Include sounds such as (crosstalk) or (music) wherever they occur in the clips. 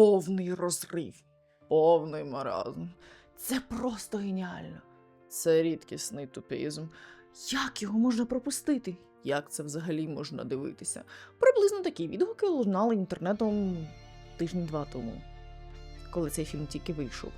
повний розрив, повний маразм. Це просто геніально. Це рідкісний тупізм. Як його можна пропустити? Як це взагалі можна дивитися? Приблизно такі відгуки лунали інтернетом тижні два тому, коли цей фільм тільки вийшов.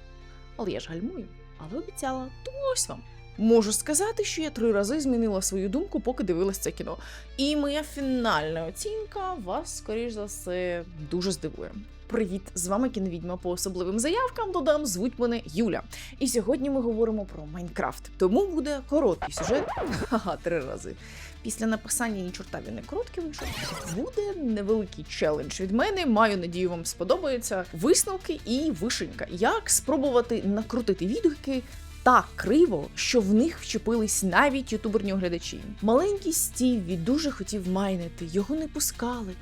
Але я ж гальмую, але обіцяла, тому ось вам. Можу сказати, що я три рази змінила свою думку, поки дивилась це кіно. І моя фінальна оцінка вас, скоріш за все, дуже здивує. Привіт! З вами кіновідьма по особливим заявкам. Додам, звуть мене Юля. І сьогодні ми говоримо про Майнкрафт. Тому буде короткий сюжет. (laughs) Ха-ха, три рази. Після написання ні чорта він не короткий вийшов. Буде невеликий челендж від мене. Маю надію, вам сподобаються висновки і вишенька. Як спробувати накрутити відгуки так криво, що в них вчепились навіть ютуберні оглядачі. Маленький Стіві дуже хотів майнити, його не пускали,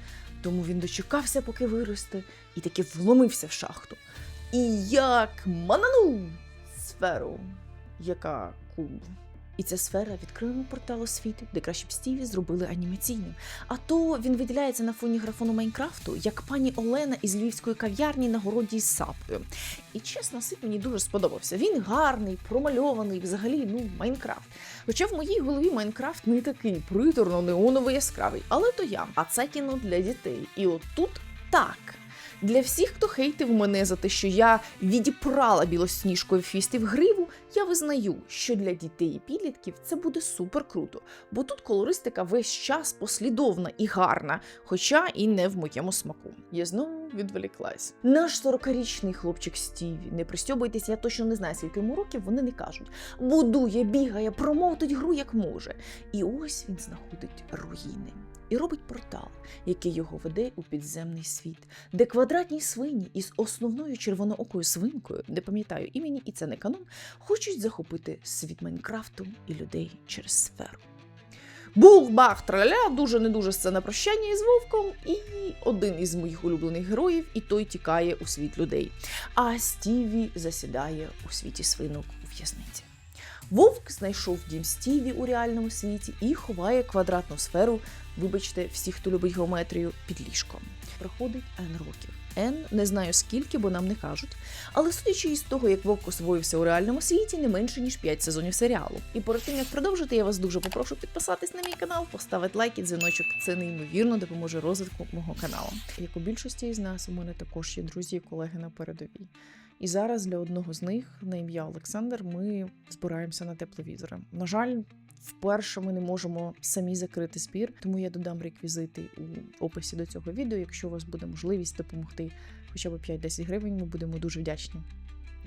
тому він дочекався, поки виросте, і таки вломився в шахту. І як мананув сферу, яка куб. І ця сфера відкрила портал у світ, де краще б Стіві зробили анімаційним. А то він виділяється на фоні графону Майнкрафту, як пані Олена із львівської кав'ярні на городі із сапою. І чесно, світ мені дуже сподобався. Він гарний, промальований, взагалі, ну, Майнкрафт. Хоча в моїй голові Майнкрафт не такий приторно неоново яскравий, але то я. А це кіно для дітей. І от тут так. Для всіх, хто хейтив мене за те, що я відіпрала білосніжкою фісти в гриву, я визнаю, що для дітей і підлітків це буде супер круто, бо тут колористика весь час послідовна і гарна, хоча і не в моєму смаку. Я знову відволіклась. Наш 40-річний хлопчик Стіві, не пристьобуйтеся, я точно не знаю, скільки йому років, вони не кажуть. Будує, бігає, промовтить гру як може. І ось він знаходить руїни. І робить портал, який його веде у підземний світ, де квадратні свині із основною червоноокою свинкою, не пам'ятаю імені, і це не канон, хочуть захопити світ Майнкрафту і людей через сферу. Бух-бах, траля, дуже не дуже сцена прощання із вовком, і один із моїх улюблених героїв, і той тікає у світ людей. А Стіві засідає у світі свинок у в'язниці. Вовк знайшов дім Стіві у реальному світі і ховає квадратну сферу, вибачте, всі, хто любить геометрію, під ліжком. Проходить N років. N не знаю скільки, бо нам не кажуть. Але судячи із того, як вовк освоївся у реальному світі, не менше ніж 5 сезонів серіалу. І перед тим як продовжити, я вас дуже попрошу підписатись на мій канал, поставити лайк і дзвіночок. Це неймовірно допоможе розвитку мого каналу. Як у більшості із нас, у мене також є друзі і колеги на передовій. І зараз для одного з них, на ім'я Олександр, ми збираємося на тепловізори. На жаль, вперше ми не можемо самі закрити збір, тому я додам реквізити у описі до цього відео. Якщо у вас буде можливість допомогти хоча б 5-10 гривень, ми будемо дуже вдячні.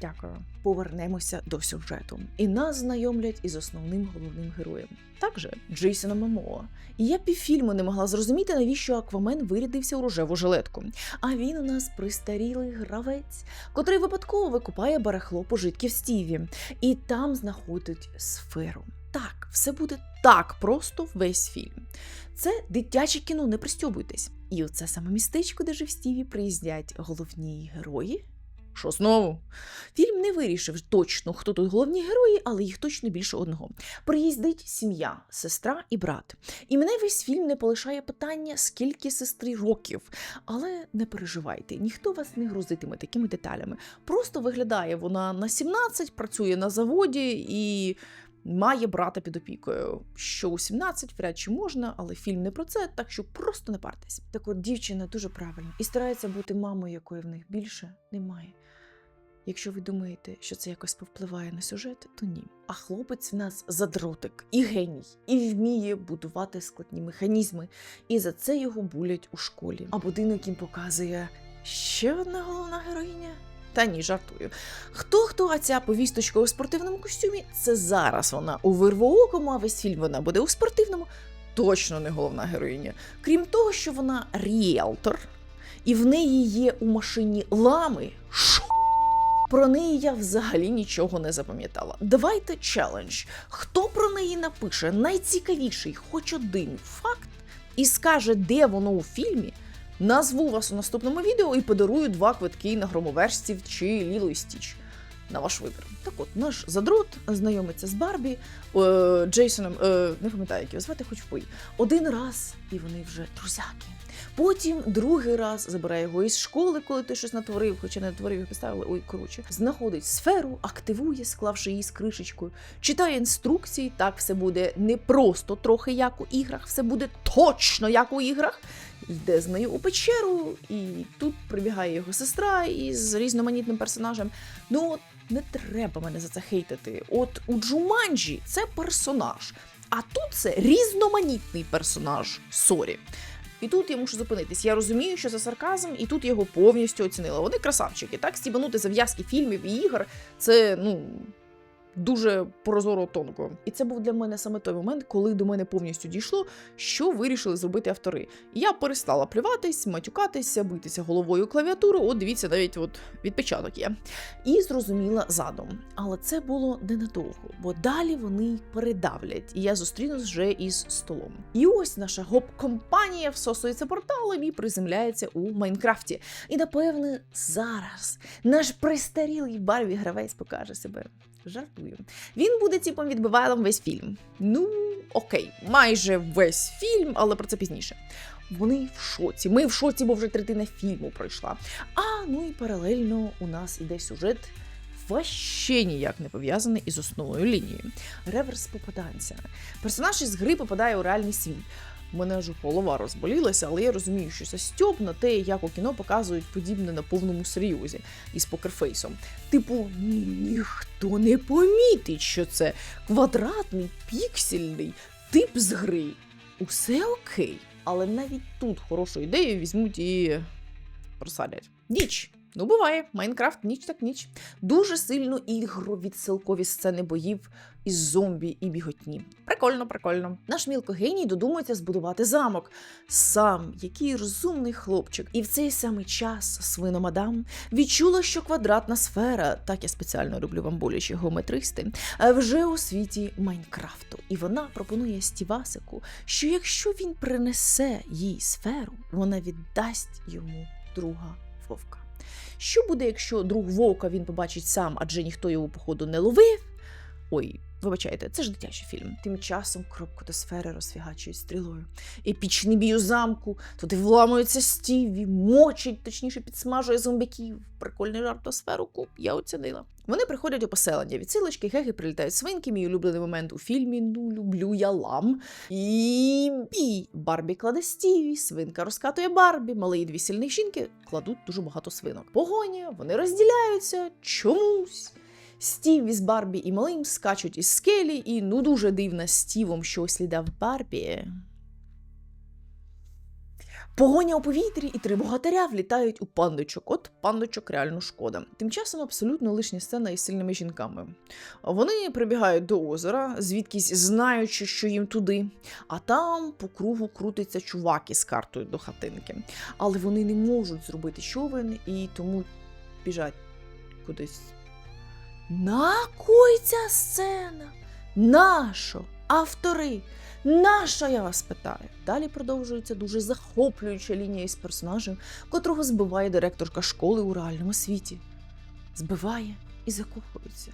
Дякую. Повернемося до сюжету. І нас знайомлять із основним головним героєм. Також Джейсона Момоа. І я півфільму не могла зрозуміти, навіщо Аквамен вирядився у рожеву жилетку. А він у нас пристарілий гравець, котрий випадково викупає барахло пожитків Стіві, і там знаходить сферу. Так, все буде так просто весь фільм. Це дитяче кіно, не пристьобуйтесь. І оце саме містечко, де жив Стіві, приїздять головні герої. Що знову? Фільм не вирішив точно, хто тут головні герої, але їх точно більше одного. Приїздить сім'я, сестра і брат. І мене весь фільм не полишає питання, скільки сестри років. Але не переживайте, ніхто вас не грузитиме такими деталями. Просто виглядає вона на 17, працює на заводі і. Має брата під опікою, що у 17 вряд чи можна, але фільм не про це, так що просто не партесь. Так от дівчина дуже правильна і старається бути мамою, якої в них більше немає. Якщо ви думаєте, що це якось повпливає на сюжет, то ні. А хлопець в нас задротик і геній, і вміє будувати складні механізми, і за це його булять у школі. А будинок їм показує ще одна головна героїня. Та ні, жартую. Хто хто, а ця повісточка у спортивному костюмі це зараз вона у вирвоокому, а весь фільм вона буде у спортивному. Точно не головна героїня. Крім того, що вона ріелтор, і в неї є у машині лами. Про неї я взагалі нічого не запам'ятала. Давайте челендж. Хто про неї напише найцікавіший, хоч один факт, і скаже, де воно у фільмі, назву вас у наступному відео і подарую два квитки на громоверстів чи Ліло і Стіч. На ваш вибір. Так от, наш задрот знайомиться з Барбі, е, Джейсоном, е, не пам'ятаю, як його звати, хоч впий. Один раз, і вони вже друзяки. Потім другий раз забирає його із школи, коли ти щось натворив, хоча не натворив, його поставили. Ой, коротше, знаходить сферу, активує, склавши її з кришечкою, читає інструкції. Так все буде не просто трохи як у іграх, все буде точно як у іграх. Йде з нею у печеру, і тут прибігає його сестра із різноманітним персонажем. Ну, не треба мене за це хейтити. От у Джуманджі це персонаж, а тут це різноманітний персонаж. Сорі. І тут я мушу зупинитись. Я розумію, що це сарказм, і тут його повністю оцінила. Вони красавчики. Так, стібанути зав'язки фільмів і ігор це ну. Дуже прозоро тонко. І це був для мене саме той момент, коли до мене повністю дійшло, що вирішили зробити автори. Я перестала плюватись, матюкатися, битися головою клавіатуру. От дивіться, навіть от відпечаток є. І зрозуміла задум. Але це було ненадовго, бо далі вони передавлять, і я зустрінусь вже із столом. І ось наша гоп-компанія всосується порталом і приземляється у Майнкрафті. І напевне зараз наш престарілий Барві гравець покаже себе. Жартую. Він буде типом відбивалом весь фільм. Ну, окей, майже весь фільм, але про це пізніше. Вони в шоці. Ми в шоці, бо вже третина фільму пройшла. А ну і паралельно у нас іде сюжет. Вообще ніяк не пов'язаний із основною лінією. Реверс попаданця. Персонаж із гри попадає у реальний світ. Мене аж голова розболілася, але я розумію, що це стьоп на те, як у кіно показують подібне на повному серйозі із покерфейсом. Типу, ніхто не помітить, що це квадратний піксельний тип з гри. Усе окей. Але навіть тут хорошу ідею візьмуть і просадять. Ніч. Ну, буває, Майнкрафт ніч так ніч. Дуже сильно ігровідсилкові сцени боїв із зомбі і біготні. Прикольно, прикольно. Наш мілкогеній додумується збудувати замок. Сам, який розумний хлопчик. І в цей самий час свина мадам відчула, що квадратна сфера, так я спеціально роблю вам болячі геометристи, е, вже у світі Майнкрафту. І вона пропонує Стівасику, що якщо він принесе їй сферу, вона віддасть йому друга вовка. Що буде, якщо друг вовка він побачить сам, адже ніхто його, походу, не ловив? Ой, вибачайте, це ж дитячий фільм. Тим часом кропку до сфери розфігачують стрілою. Епічний бій у замку, туди вламується Стіві, мочить, точніше, підсмажує зомбяків. Прикольний жарт про сферу куп, я оцінила. Вони приходять у поселення. Відсилочки геги прилітають свинки. Мій улюблений момент у фільмі. Ну, люблю я лам. І бій. Барбі кладе Стіві, свинка розкатує Барбі, малий дві сильних жінки кладуть дуже багато свинок. Погоня, вони розділяються чомусь. Стів із Барбі і малим скачуть із скелі, і ну дуже дивно Стівом щось слідав Барбі. Погоня у повітрі і три богатиря влітають у пандочок. От пандочок реально шкода. Тим часом абсолютно лишня сцена із сильними жінками. Вони прибігають до озера, звідкись знаючи, що їм туди. А там по кругу крутиться чувак із картою до хатинки. Але вони не можуть зробити човен і тому біжать кудись. На кой ця сцена? Нащо? Автори? Нащо я вас питаю? Далі продовжується дуже захоплююча лінія із персонажем, котрого збиває директорка школи у реальному світі. Збиває і закохується.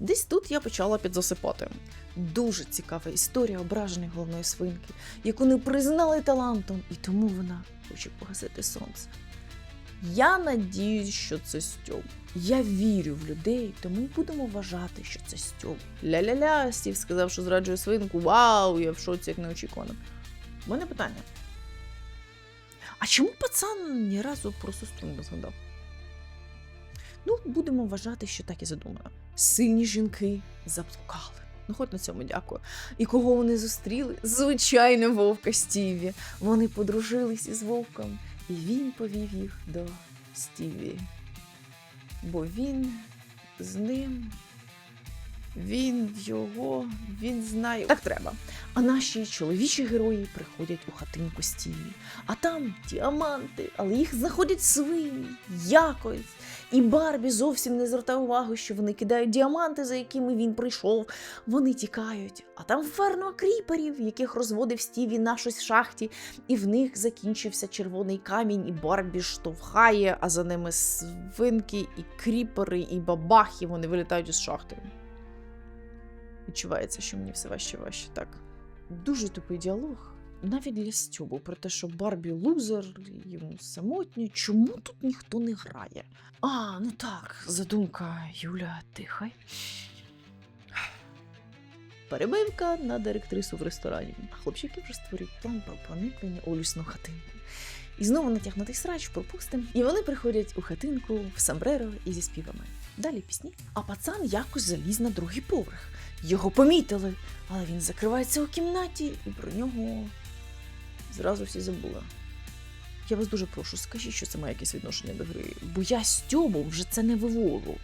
Десь тут я почала підзасипати. Дуже цікава історія ображеної головної свинки, яку не признали талантом, і тому вона хоче погасити сонце. Я надіюсь, що це Стьоп. Я вірю в людей, тому будемо вважати, що це Стьоп. Ля-ля-ля, Стів сказав, що зраджує свинку. Вау, я в шоці, як неочікувано. У мене питання. А чому пацан ні разу про сестру не згадав? Ну, будемо вважати, що так і задумано. Сильні жінки заблукали. Ну, хоч на цьому дякую. І кого вони зустріли? Звичайно, вовка Стіві. Вони подружились із вовком, і він повів їх до Стіві. Бо він з ним, він його, він знає. Так треба. А наші чоловічі герої приходять у хатинку Стіві. А там діаманти, але їх знаходять свині, якось. І Барбі зовсім не звертає увагу, що вони кидають діаманти, за якими він прийшов. Вони тікають. А там ферма кріперів, яких розводив Стіві на щось в шахті, і в них закінчився червоний камінь, і Барбі штовхає, а за ними свинки, і кріпери, і бабахи. Вони вилітають із шахти. Відчувається, що мені все важче важче. Так. Дуже тупий діалог. Навіть для Стьобу про те, що Барбі лузер, йому самотньо. Чому тут ніхто не грає? А, ну так, задумка Юля, тихай. Перебивка на директрису в ресторані. А хлопчики вже створюють план про проникнення у лісну хатинку. І знову натягнутий срач пропустим. І вони приходять у хатинку в Самбреро і зі співами. Далі пісні. А пацан якось заліз на другий поверх. Його помітили, але він закривається у кімнаті, і про нього зразу всі забули. Я вас дуже прошу, скажіть, що це має якесь відношення до гри, бо я Стьобом вже це не вивожу.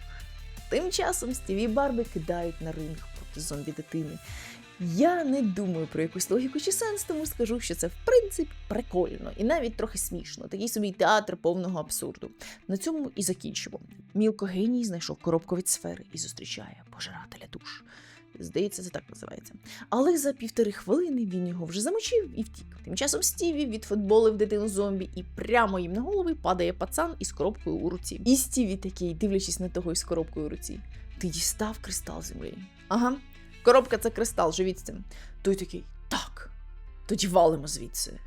Тим часом Стіві і Барби кидають на ринг проти зомбі дитини. Я не думаю про якусь логіку чи сенс, тому скажу, що це в принципі прикольно і навіть трохи смішно. Такий собі театр повного абсурду. На цьому і закінчимо. Мілко геній знайшов коробку від сфери і зустрічає пожирателя душ. Здається, це так називається. Але за півтори хвилини він його вже замочив і втік. Тим часом Стіві відфутболив дитину зомбі, і прямо їм на голови падає пацан із коробкою у руці. І Стіві такий, дивлячись на того із коробкою у руці. Ти дістав кристал землі. Ага, коробка це кристал, живіть з цим. Той такий, так. Тоді валимо звідси.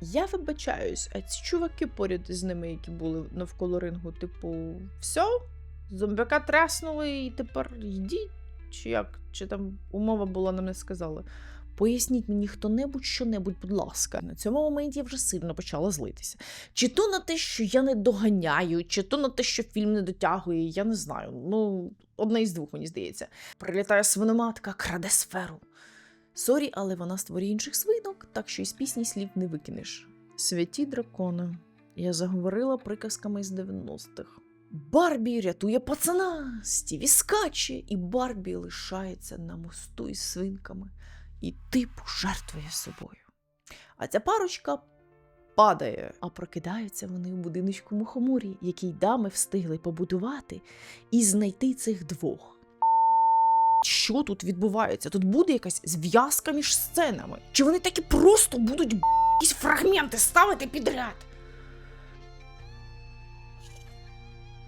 Я вибачаюсь, а ці чуваки поряд з ними, які були навколо рингу, типу, все? Зомбяка тряснули і тепер йдіть? Чи як? Чи там умова була, нам не сказали. Поясніть мені хто-небудь що-небудь, будь ласка. На цьому моменті я вже сильно почала злитися. Чи то на те, що я не доганяю, чи то на те, що фільм не дотягує, я не знаю. Ну, одне із двох, мені здається. Прилітає свиноматка, краде сферу. Сорі, але вона створює інших свинок, так що із пісні слів не викинеш. Святі дракони. Я заговорила приказками з 90-х. Барбі рятує пацана, Стіві скаче, і Барбі лишається на мосту із свинками і типу жертвує собою. А ця парочка падає, а прокидаються вони у будиночку мухоморі, який дами встигли побудувати і знайти цих двох. Що тут відбувається? Тут буде якась зв'язка між сценами? Чи вони такі просто будуть якісь фрагменти ставити підряд?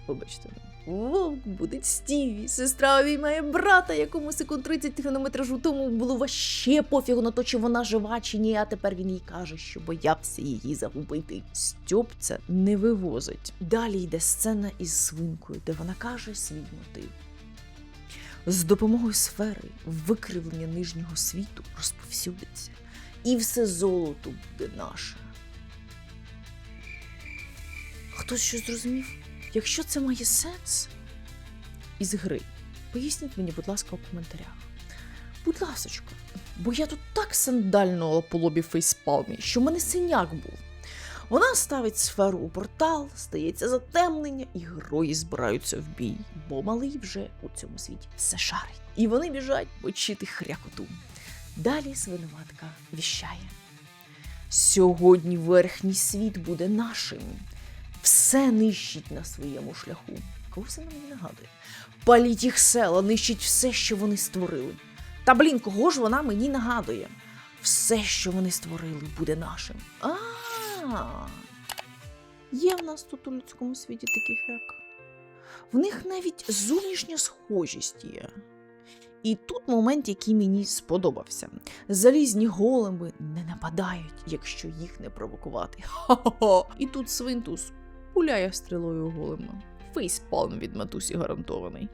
Вибачте. Вовк буде Стіві, сестра обіймає брата, якому секунд 30 хронометражу тому було ваще пофігу на то, чи вона жива, чи ні, а тепер він їй каже, що боявся її загубити. Стьоп це не вивозить. Далі йде сцена із свинкою, де вона каже свій мотив. З допомогою сфери викривлення нижнього світу розповсюдиться, і все золото буде наше. Хтось щось зрозумів? Якщо це має сенс із гри, поясніть мені, будь ласка, у коментарях. Будь ласочка, бо я тут так сандально по лобі фейспалмі, що в мене синяк був. Вона ставить сферу у портал, стається затемнення, і герої збираються в бій, бо малий вже у цьому світі все шарить. І вони біжать почити хрякоту. Далі свиноматка віщає. Сьогодні верхній світ буде нашим все нищить на своєму шляху. Кого це мені нагадує? Паліть їх села, нищить все, що вони створили. Та блін, кого ж вона мені нагадує? Все, що вони створили, буде нашим. А, є в нас тут у людському світі таких як. В них навіть зовнішня схожість є. І тут момент, який мені сподобався. Залізні големи не нападають, якщо їх не провокувати. Хо-хо-хо! І тут свинтус пуляє стрілою голема. Фейспалм від матусі гарантований.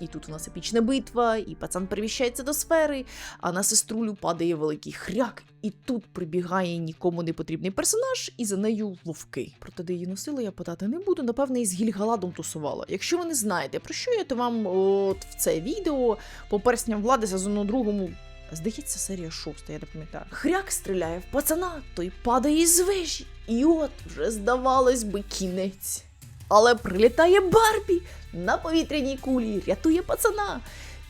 І тут у нас епічна битва, і пацан переміщається до сфери, а на сеструлю падає великий хряк, і тут прибігає нікому не потрібний персонаж, і за нею вовки. Проте де її носила, я питати не буду. Напевне, із Гільгаладом тусувала. Якщо ви не знаєте, про що я, то вам от в це відео по персням влади сезону другому. Здається, серія шоста, я не пам'ятаю. Хряк стріляє в пацана, той падає із вежі. І от вже здавалось би кінець. Але прилітає Барбі на повітряній кулі, рятує пацана,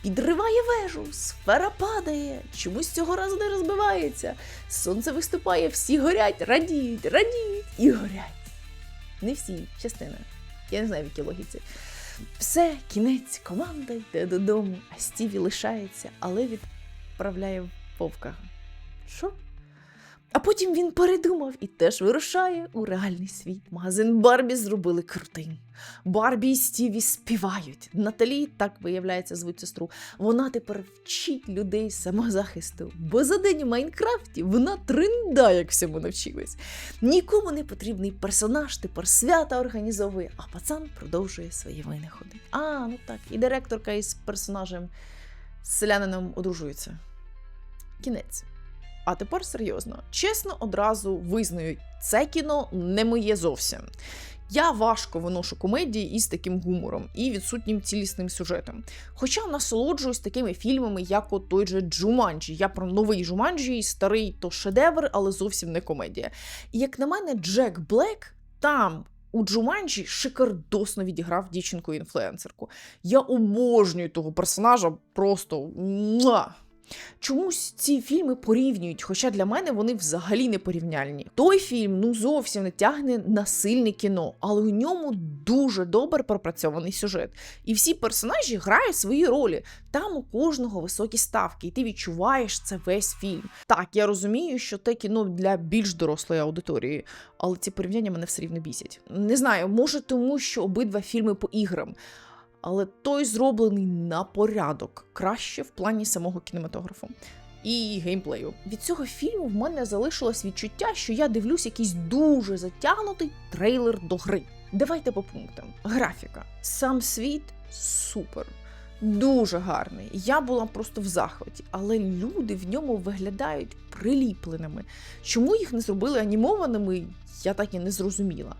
підриває вежу, сфера падає, чомусь цього разу не розбивається. Сонце виступає, всі горять, радіють, радіють і горять. Не всі частини. Я не знаю, в якій логіці. Все, кінець, команда йде додому, а Стіві лишається, але відправляє вовка. Що? А потім він передумав і теж вирушає у реальний світ. Магазин Барбі зробили крутим. Барбі і Стіві співають. Наталі, так виявляється, звуть сестру. Вона тепер вчить людей самозахисту, бо за день у Майнкрафті вона тринда, як всьому навчилась. Нікому не потрібний персонаж тепер свята організовує, а пацан продовжує свої винаходи. А, ну так, і директорка із персонажем селянином одружується. Кінець. А тепер серйозно, чесно, одразу визнаю, це кіно не моє зовсім. Я важко виношу комедії із таким гумором і відсутнім цілісним сюжетом. Хоча насолоджуюсь такими фільмами, як от той же Джуманджі. Я про новий Джуманджі, старий то шедевр, але зовсім не комедія. І як на мене, Джек Блек там. У Джуманджі шикардосно відіграв дівчинку-інфлюенсерку. Я обожнюю того персонажа просто. Чомусь ці фільми порівнюють, хоча для мене вони взагалі не порівняльні. Той фільм ну зовсім не тягне на сильне кіно, але у ньому дуже добре пропрацьований сюжет. І всі персонажі грають свої ролі. Там у кожного високі ставки, і ти відчуваєш це весь фільм. Так, я розумію, що те кіно для більш дорослої аудиторії, але ці порівняння мене все рівно бісять. Не знаю, може тому, що обидва фільми по іграм але той зроблений на порядок краще в плані самого кінематографу. І геймплею. Від цього фільму в мене залишилось відчуття, що я дивлюсь якийсь дуже затягнутий трейлер до гри. Давайте по пунктам. Графіка. Сам світ супер. Дуже гарний. Я була просто в захваті, але люди в ньому виглядають приліпленими. Чому їх не зробили анімованими, я так і не зрозуміла.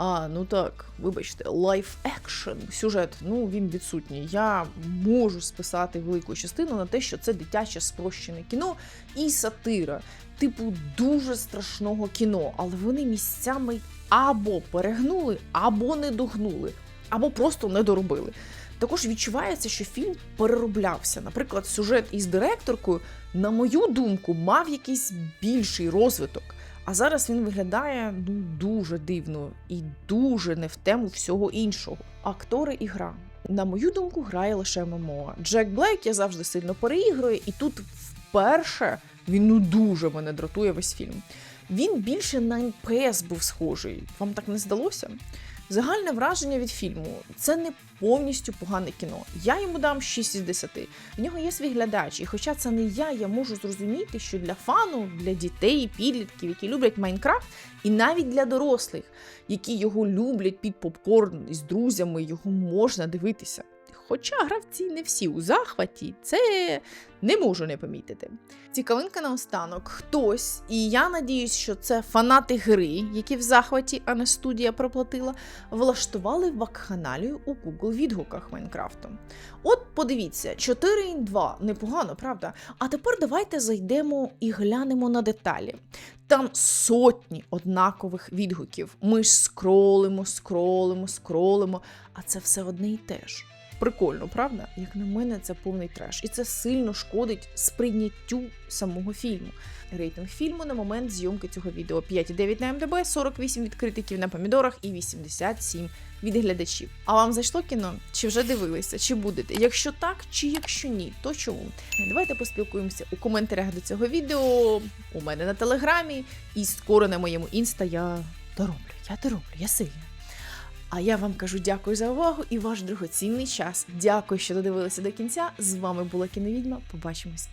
А, ну так, вибачте, лайф екшн сюжет, ну він відсутній. Я можу списати велику частину на те, що це дитяче спрощене кіно і сатира, типу дуже страшного кіно, але вони місцями або перегнули, або не догнули, або просто не доробили. Також відчувається, що фільм перероблявся. Наприклад, сюжет із директоркою, на мою думку, мав якийсь більший розвиток. А зараз він виглядає ну дуже дивно і дуже не в тему всього іншого. Актори і гра. На мою думку, грає лише ММО. Джек Блейк я завжди сильно переігрую, і тут вперше він ну дуже мене дратує весь фільм. Він більше на НПС був схожий. Вам так не здалося? Загальне враження від фільму це не повністю погане кіно. Я йому дам 6 із 10. В нього є свій глядач, і хоча це не я, я можу зрозуміти, що для фану, для дітей, підлітків, які люблять Майнкрафт, і навіть для дорослих, які його люблять під попкорн із друзями, його можна дивитися. Хоча гравці не всі у захваті, це не можу не помітити. Цікавинка наостанок. Хтось, і я надіюсь, що це фанати гри, які в захваті, а не студія проплатила, влаштували вакханалію у Google відгуках Майнкрафту. От подивіться, 4.2, непогано, правда? А тепер давайте зайдемо і глянемо на деталі. Там сотні однакових відгуків. Ми ж скролимо, скролимо, скролимо, а це все одне і те ж. Прикольно, правда? Як на мене, це повний треш. І це сильно шкодить сприйняттю самого фільму. Рейтинг фільму на момент зйомки цього відео 5,9 на МДБ, 48 від критиків на помідорах і 87 від глядачів. А вам зайшло кіно? Чи вже дивилися? Чи будете? Якщо так, чи якщо ні, то чому? Давайте поспілкуємося у коментарях до цього відео, у мене на телеграмі, і скоро на моєму інста я дороблю. Я дороблю, я сильна. А я вам кажу дякую за увагу і ваш дорогоцінний час. Дякую, що додивилися до кінця. З вами була кіновідьма. Побачимось.